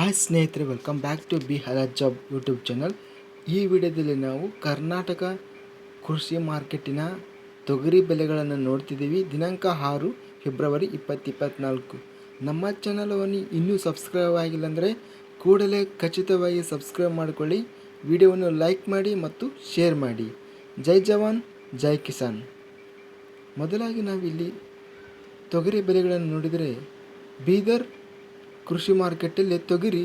Hi ಸ್ನೇಹಿತರೆ welcome back to ಬಿ ಹಲ ಜಾಬ್ ಯೂಟ್ಯೂಬ್ ಚಾನಲ್ ಈ ವಿಡಿಯೋದಲ್ಲಿ ನಾವು ಕರ್ನಾಟಕ ಕೃಷಿ ಮಾರ್ಕೆಟಿನ ತೊಗರಿ ಬೆಲೆಗಳನ್ನು ನೋಡ್ತಿದ್ದೀವಿ. ದಿನಾಂಕ ಆರು ಫೆಬ್ರವರಿ ಇಪ್ಪತ್ತಿಪ್ಪತ್ನಾಲ್ಕು ನಮ್ಮ ಚಾನಲವನ್ನು ಇನ್ನೂ ಸಬ್ಸ್ಕ್ರೈಬ್ ಆಗಿಲ್ಲ ಅಂದರೆ ಕೂಡಲೇ ಖಚಿತವಾಗಿ ಸಬ್ಸ್ಕ್ರೈಬ್ ಮಾಡಿಕೊಳ್ಳಿ. ವಿಡಿಯೋವನ್ನು ಲೈಕ್ ಮಾಡಿ ಮತ್ತು ಶೇರ್ ಮಾಡಿ. ಜೈ ಜವಾನ್, ಜೈ ಕಿಸಾನ್. ಮೊದಲಾಗಿ ನಾವಿಲ್ಲಿ ತೊಗರಿ ಬೆಲೆಗಳನ್ನು ನೋಡಿದರೆ ಬೀದರ್ ಕೃಷಿ ಮಾರುಕಟ್ಟೆಯಲ್ಲಿ ತೊಗರಿ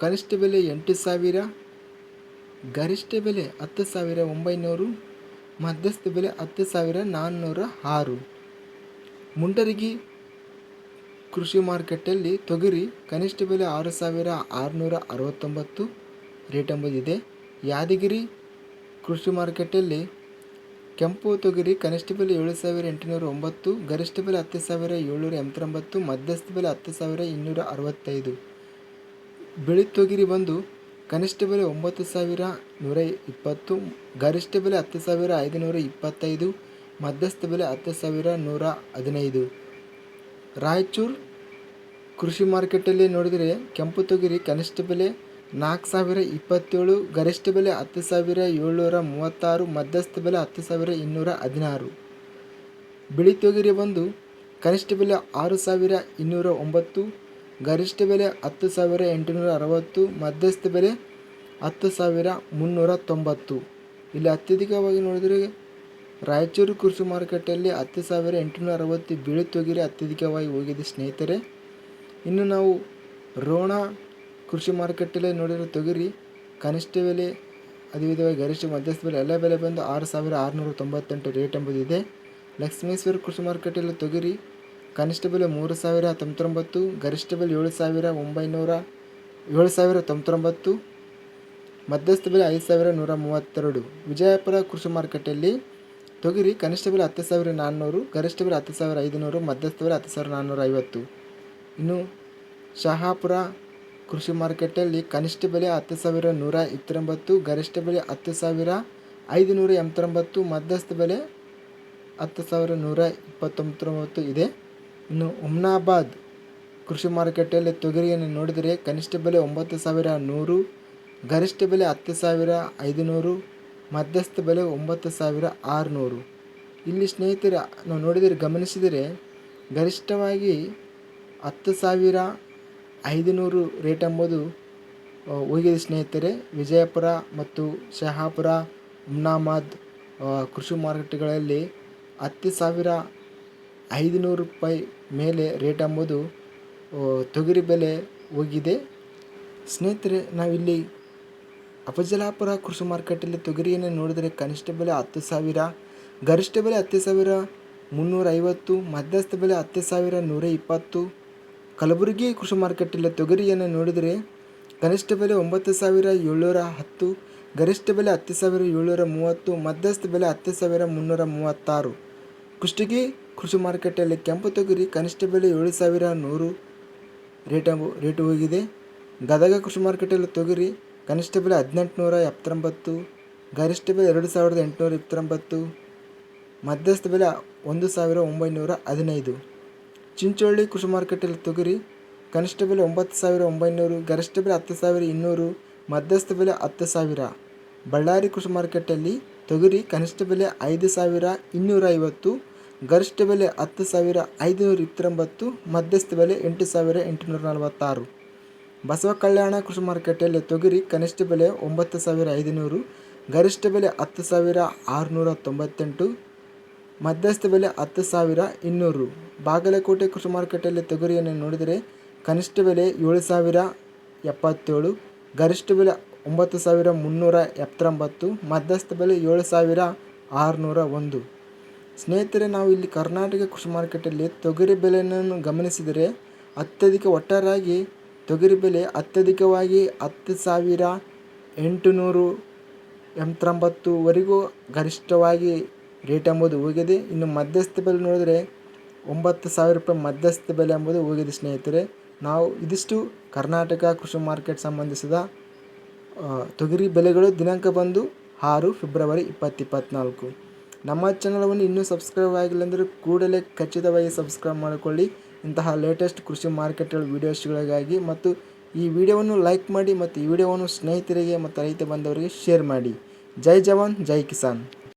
ಕನಿಷ್ಠ ಬೆಲೆ ಎಂಟು ಸಾವಿರ, ಗರಿಷ್ಠ ಬೆಲೆ ಹತ್ತು ಸಾವಿರ ಒಂಬೈನೂರು, ಮಧ್ಯಸ್ಥ ಬೆಲೆ ಹತ್ತು ಸಾವಿರ ನಾನ್ನೂರ ಆರು. ಮುಂಡರಗಿ ಕೃಷಿ ಮಾರುಕಟ್ಟೆಯಲ್ಲಿ ತೊಗರಿ ಕನಿಷ್ಠ ಬೆಲೆ ಆರು ಸಾವಿರ ಆರುನೂರ ಅರವತ್ತೊಂಬತ್ತು, ರೇಟ್ ಎಂಬುದಿದೆ. ಯಾದಗಿರಿ ಕೃಷಿ ಮಾರ್ಕೆಟಲ್ಲಿ ಕೆಂಪು ತೊಗರಿ ಕನಿಷ್ಠ ಬೆಲೆ ಏಳು ಸಾವಿರ ಎಂಟುನೂರ ಒಂಬತ್ತು, ಗರಿಷ್ಠ ಬೆಲೆ ಹತ್ತು ಸಾವಿರ ಏಳ್ನೂರ ಎಂಬತ್ತೊಂಬತ್ತು, ಮಧ್ಯಸ್ಥ ಬೆಲೆ ಹತ್ತು ಸಾವಿರ ಇನ್ನೂರ ಅರವತ್ತೈದು. ಬಿಳಿ ತೊಗರಿ ಬಂದು ಕನಿಷ್ಠ ಬೆಲೆ ಒಂಬತ್ತು ಸಾವಿರ ನೂರ ಇಪ್ಪತ್ತು, ಗರಿಷ್ಠ ಬೆಲೆ ಹತ್ತು ಸಾವಿರ ಐದುನೂರ ಇಪ್ಪತ್ತೈದು, ಮಧ್ಯಸ್ಥ ಬೆಲೆ ಹತ್ತು ಸಾವಿರ ನೂರ ಹದಿನೈದು. ರಾಯಚೂರು ಕೃಷಿ ಮಾರ್ಕೆಟಲ್ಲಿ ನೋಡಿದರೆ ಕೆಂಪು ತೊಗರಿ ಕನಿಷ್ಠ ಬೆಲೆ ನಾಲ್ಕು ಸಾವಿರ ಇಪ್ಪತ್ತೇಳು, ಗರಿಷ್ಠ ಬೆಲೆ ಹತ್ತು ಸಾವಿರ ಏಳ್ನೂರ ಮೂವತ್ತಾರು, ಮಧ್ಯಸ್ಥ ಬೆಲೆ ಹತ್ತು ಸಾವಿರ ಇನ್ನೂರ ಹದಿನಾರು. ಬಿಳಿ ತೊಗರಿ ಬಂದು ಕನಿಷ್ಠ ಬೆಲೆ ಆರು ಸಾವಿರ ಇನ್ನೂರ ಒಂಬತ್ತು, ಗರಿಷ್ಠ ಬೆಲೆ ಹತ್ತು ಸಾವಿರ ಎಂಟುನೂರ ಅರವತ್ತು, ಮಧ್ಯಸ್ಥ ಬೆಲೆ ಹತ್ತು ಸಾವಿರ ಮುನ್ನೂರ ತೊಂಬತ್ತು. ಇಲ್ಲಿ ಅತ್ಯಧಿಕವಾಗಿ ನೋಡಿದರೆ ರಾಯಚೂರು ಕೃಷಿ ಮಾರುಕಟ್ಟೆಯಲ್ಲಿ ಹತ್ತು ಸಾವಿರ ಎಂಟುನೂರ ಅರವತ್ತು ಬಿಳಿ ತೊಗರಿ ಅತ್ಯಧಿಕವಾಗಿ ಹೋಗಿದೆ ಸ್ನೇಹಿತರೆ. ಇನ್ನು ನಾವು ರೋಣ ಕೃಷಿ ಮಾರುಕಟ್ಟೆಯಲ್ಲಿ ನೋಡಿರೋ ತೊಗರಿ ಕನಿಷ್ಠ ಬೆಲೆ, ಅದೇ ವಿಧವಾಗಿ ಗರಿಷ್ಠ ಮಧ್ಯಸ್ಥ ಬೆಲೆ ಎಲ್ಲ ಬೆಲೆ ಬಂದು ಆರು ಸಾವಿರ ಆರುನೂರ ತೊಂಬತ್ತೆಂಟು ರೇಟ್ ಎಂಬುದಿದೆ. ಲಕ್ಷ್ಮೇಶ್ವರ ಕೃಷಿ ಮಾರುಕಟ್ಟೆಯಲ್ಲಿ ತೊಗರಿ ಕನಿಷ್ಠ ಬೆಲೆ ಮೂರು ಸಾವಿರ ತೊಂಬತ್ತೊಂಬತ್ತು ಗರಿಷ್ಠ ಬೆಲೆ ಏಳು ಸಾವಿರ ಒಂಬೈನೂರ, ಏಳು ಸಾವಿರ ತೊಂಬತ್ತೊಂಬತ್ತು, ಮಧ್ಯಸ್ಥ ಬೆಲೆ ಐದು ಸಾವಿರ ನೂರ ಮೂವತ್ತೆರಡು. ವಿಜಯಪುರ ಕೃಷಿ ಮಾರುಕಟ್ಟೆಯಲ್ಲಿ ತೊಗರಿ ಕನಿಷ್ಠ ಬೆಲೆ ಹತ್ತು ಸಾವಿರ ನಾನ್ನೂರು, ಗರಿಷ್ಠ ಬೆಲೆ ಹತ್ತು ಸಾವಿರ ಐದುನೂರು, ಮಧ್ಯಸ್ಥ ಬೆಲೆ ಹತ್ತು ಸಾವಿರ ನಾನ್ನೂರ ಐವತ್ತು ಇನ್ನು ಶಹಾಪುರ ಕೃಷಿ ಮಾರುಕಟ್ಟೆಯಲ್ಲಿ ಕನಿಷ್ಠ ಬೆಲೆ ಹತ್ತು ಸಾವಿರ ನೂರ ಇಪ್ಪತ್ತೊಂಬತ್ತು, ಗರಿಷ್ಠ ಬೆಲೆ ಹತ್ತು ಸಾವಿರ ಐದುನೂರ ಎಂಬತ್ತೊಂಬತ್ತು, ಮಧ್ಯಸ್ಥ ಬೆಲೆ ಹತ್ತು ಸಾವಿರ ನೂರ ಇಪ್ಪತ್ತೊಂಬತ್ತೊಂಬತ್ತು ಇದೆ. ಇನ್ನು ಉಮ್ನಾಬಾದ್ ಕೃಷಿ ಮಾರುಕಟ್ಟೆಯಲ್ಲಿ ತೊಗರಿಯನ್ನು ನೋಡಿದರೆ ಕನಿಷ್ಠ ಬೆಲೆ ಒಂಬತ್ತು ಸಾವಿರ ನೂರು, ಗರಿಷ್ಠ ಬೆಲೆ ಹತ್ತು ಸಾವಿರ ಐದುನೂರು, ಮಧ್ಯಸ್ಥ ಬೆಲೆ ಒಂಬತ್ತು ಸಾವಿರ ಆರುನೂರು. ಇಲ್ಲಿ ಸ್ನೇಹಿತರ, ನಾವು ನೋಡಿದರೆ ಗಮನಿಸಿದರೆ ಗರಿಷ್ಠವಾಗಿ ಹತ್ತು ಸಾವಿರ ಐದುನೂರು ರೇಟ್ ಎಂಬುದು ಹೋಗಿದೆ ಸ್ನೇಹಿತರೆ, ವಿಜಯಪುರ ಮತ್ತು ಶಹಾಪುರ, ಉಮ್ನಾಮಾದ್ ಕೃಷಿ ಮಾರುಕಟ್ಟೆಗಳಲ್ಲಿ ಹತ್ತು ಸಾವಿರ ಐದುನೂರು ರೂಪಾಯಿ ಮೇಲೆ ರೇಟ್ ಎಂಬುದು ತೊಗರಿ ಬೆಲೆ ಹೋಗಿದೆ. ಸ್ನೇಹಿತರೆ, ನಾವಿಲ್ಲಿ ಅಪಜಲಾಪುರ ಕೃಷಿ ಮಾರುಕಟ್ಟೆಯಲ್ಲಿ ತೊಗರಿಯನ್ನು ನೋಡಿದರೆ ಕನಿಷ್ಠ ಬೆಲೆ ಹತ್ತು ಸಾವಿರ, ಗರಿಷ್ಠ ಬೆಲೆ ಹತ್ತು ಸಾವಿರ ಮುನ್ನೂರ ಐವತ್ತು ಮಧ್ಯಸ್ಥ ಬೆಲೆ ಹತ್ತು ಸಾವಿರ ನೂರ ಇಪ್ಪತ್ತು ಕಲಬುರಗಿ ಕೃಷಿ ಮಾರುಕಟ್ಟೆಯಲ್ಲಿ ತೊಗರಿಯನ್ನು ನೋಡಿದರೆ ಕನಿಷ್ಠ ಬೆಲೆ ಒಂಬತ್ತು ಸಾವಿರ ಏಳ್ನೂರ ಹತ್ತು, ಗರಿಷ್ಠ ಬೆಲೆ ಹತ್ತು ಸಾವಿರ ಏಳ್ನೂರ ಮೂವತ್ತು, ಮಧ್ಯಸ್ಥ ಬೆಲೆ ಹತ್ತು ಸಾವಿರ ಮುನ್ನೂರ ಮೂವತ್ತಾರು. ಕುಷ್ಟಗಿ ಕೃಷಿ ಮಾರುಕಟ್ಟೆಯಲ್ಲಿ ಕೆಂಪು ತೊಗರಿ ಕನಿಷ್ಠ ಬೆಲೆ ಏಳು ಸಾವಿರ ನೂರು ರೇಟ್ ರೇಟ್ ಹೋಗಿದೆ. ಗದಗ ಕೃಷಿ ಮಾರುಕಟ್ಟೆಯಲ್ಲಿ ತೊಗರಿ ಕನಿಷ್ಠ ಬೆಲೆ ಹದಿನೆಂಟುನೂರ ಎಪ್ಪತ್ತೊಂಬತ್ತು, ಗರಿಷ್ಠ ಬೆಲೆ ಎರಡು ಸಾವಿರದ ಎಂಟುನೂರ ಇಪ್ಪತ್ತೊಂಬತ್ತು, ಮಧ್ಯಸ್ಥ ಬೆಲೆ ಒಂದು ಸಾವಿರ ಒಂಬೈನೂರ ಹದಿನೈದು. ಚಿಂಚೋಳಿ ಕೃಷಿ ಮಾರುಕಟ್ಟೆಯಲ್ಲಿ ತೊಗರಿ, ಕನಿಷ್ಠ ಬೆಲೆ ಒಂಬತ್ತು ಸಾವಿರ ಒಂಬೈನೂರು, ಗರಿಷ್ಠ ಬೆಲೆ ಹತ್ತು ಸಾವಿರ ಇನ್ನೂರು, ಮಧ್ಯಸ್ಥ ಬೆಲೆ ಹತ್ತು ಸಾವಿರ. ಬಳ್ಳಾರಿ ಕೃಷಿ ಮಾರುಕಟ್ಟೆಯಲ್ಲಿ ತೊಗರಿ ಕನಿಷ್ಠ ಬೆಲೆ ಐದು ಸಾವಿರ ಇನ್ನೂರ ಐವತ್ತು, ಗರಿಷ್ಠ ಬೆಲೆ ಹತ್ತು ಸಾವಿರ ಐದುನೂರ ಇಪ್ಪತ್ತೊಂಬತ್ತು, ಮಧ್ಯಸ್ಥ ಬೆಲೆ ಎಂಟು ಸಾವಿರ ಎಂಟುನೂರ ನಲವತ್ತಾರು. ಬಸವ ಕಲ್ಯಾಣ ಕೃಷಿ ಮಾರುಕಟ್ಟೆಯಲ್ಲಿ ತೊಗರಿ ಕನಿಷ್ಠ ಬೆಲೆ ಒಂಬತ್ತು ಸಾವಿರ ಐದುನೂರು, ಗರಿಷ್ಠ ಬೆಲೆ ಹತ್ತು ಸಾವಿರ ಆರುನೂರ ತೊಂಬತ್ತೆಂಟು ಮಧ್ಯಸ್ಥ ಬೆಲೆ ಹತ್ತು ಸಾವಿರ ಇನ್ನೂರು. ಬಾಗಲಕೋಟೆ ಕೃಷಿ ಮಾರುಕಟ್ಟೆಯಲ್ಲಿ ತೊಗರಿಯನ್ನು ನೋಡಿದರೆ ಕನಿಷ್ಠ ಬೆಲೆ ಏಳು ಸಾವಿರ ಎಪ್ಪತ್ತೇಳು, ಗರಿಷ್ಠ ಬೆಲೆ ಒಂಬತ್ತು ಸಾವಿರ ಮುನ್ನೂರ ಎಪ್ಪತ್ತೊಂಬತ್ತು, ಮಧ್ಯಸ್ಥ ಬೆಲೆ ಏಳು ಸಾವಿರ ಆರುನೂರ ಒಂದು. ಸ್ನೇಹಿತರೆ, ನಾವು ಇಲ್ಲಿ ಕರ್ನಾಟಕ ಕೃಷಿ ಮಾರುಕಟ್ಟೆಯಲ್ಲಿ ತೊಗರಿ ಬೆಲೆಯನ್ನು ಗಮನಿಸಿದರೆ ಅತ್ಯಧಿಕ ಒಟ್ಟಾರೆಯಾಗಿ ತೊಗರಿ ಬೆಲೆ ಅತ್ಯಧಿಕವಾಗಿ ಹತ್ತು ಸಾವಿರ ಎಂಟುನೂರು ಎಂಬತ್ತೊಂಬತ್ತುವರೆಗೂ ಗರಿಷ್ಠವಾಗಿ ರೇಟ್ ಎಂಬುದು ಹೋಗಿದೆ ಇನ್ನು ಮಧ್ಯಸ್ಥ ಬೆಲೆ ನೋಡಿದರೆ ಒಂಬತ್ತು ಸಾವಿರ ರೂಪಾಯಿ ಮಧ್ಯಸ್ಥ ಬೆಲೆ ಎಂಬುದು ಹೋಗಿದೆ ಸ್ನೇಹಿತರೆ. ನಾವು ಇದಿಷ್ಟು ಕರ್ನಾಟಕ ಕೃಷಿ ಮಾರ್ಕೆಟ್ ಸಂಬಂಧಿಸಿದ ತೊಗರಿ ಬೆಲೆಗಳು ದಿನಾಂಕ ಬಂದು ಆರು ಫೆಬ್ರವರಿ ಇಪ್ಪತ್ತಿಪ್ಪತ್ನಾಲ್ಕು. ನಮ್ಮ ಚಾನಲವನ್ನು ಇನ್ನೂ ಸಬ್ಸ್ಕ್ರೈಬ್ ಆಗಿಲ್ಲ ಅಂದರೆ ಕೂಡಲೇ ಖಚಿತವಾಗಿ ಸಬ್ಸ್ಕ್ರೈಬ್ ಮಾಡಿಕೊಳ್ಳಿ. ಇಂತಹ ಲೇಟೆಸ್ಟ್ ಕೃಷಿ ಮಾರ್ಕೆಟ್ಗಳ ವೀಡಿಯೋಸ್ಗಳಿಗಾಗಿ ಮತ್ತು ಈ ವಿಡಿಯೋವನ್ನು ಲೈಕ್ ಮಾಡಿ ಮತ್ತು ಈ ವಿಡಿಯೋವನ್ನು ಸ್ನೇಹಿತರಿಗೆ ಮತ್ತು ರೈತ ಬಂಧವರಿಗೆ ಶೇರ್ ಮಾಡಿ. ಜೈ ಜವಾನ್, ಜೈ ಕಿಸಾನ್.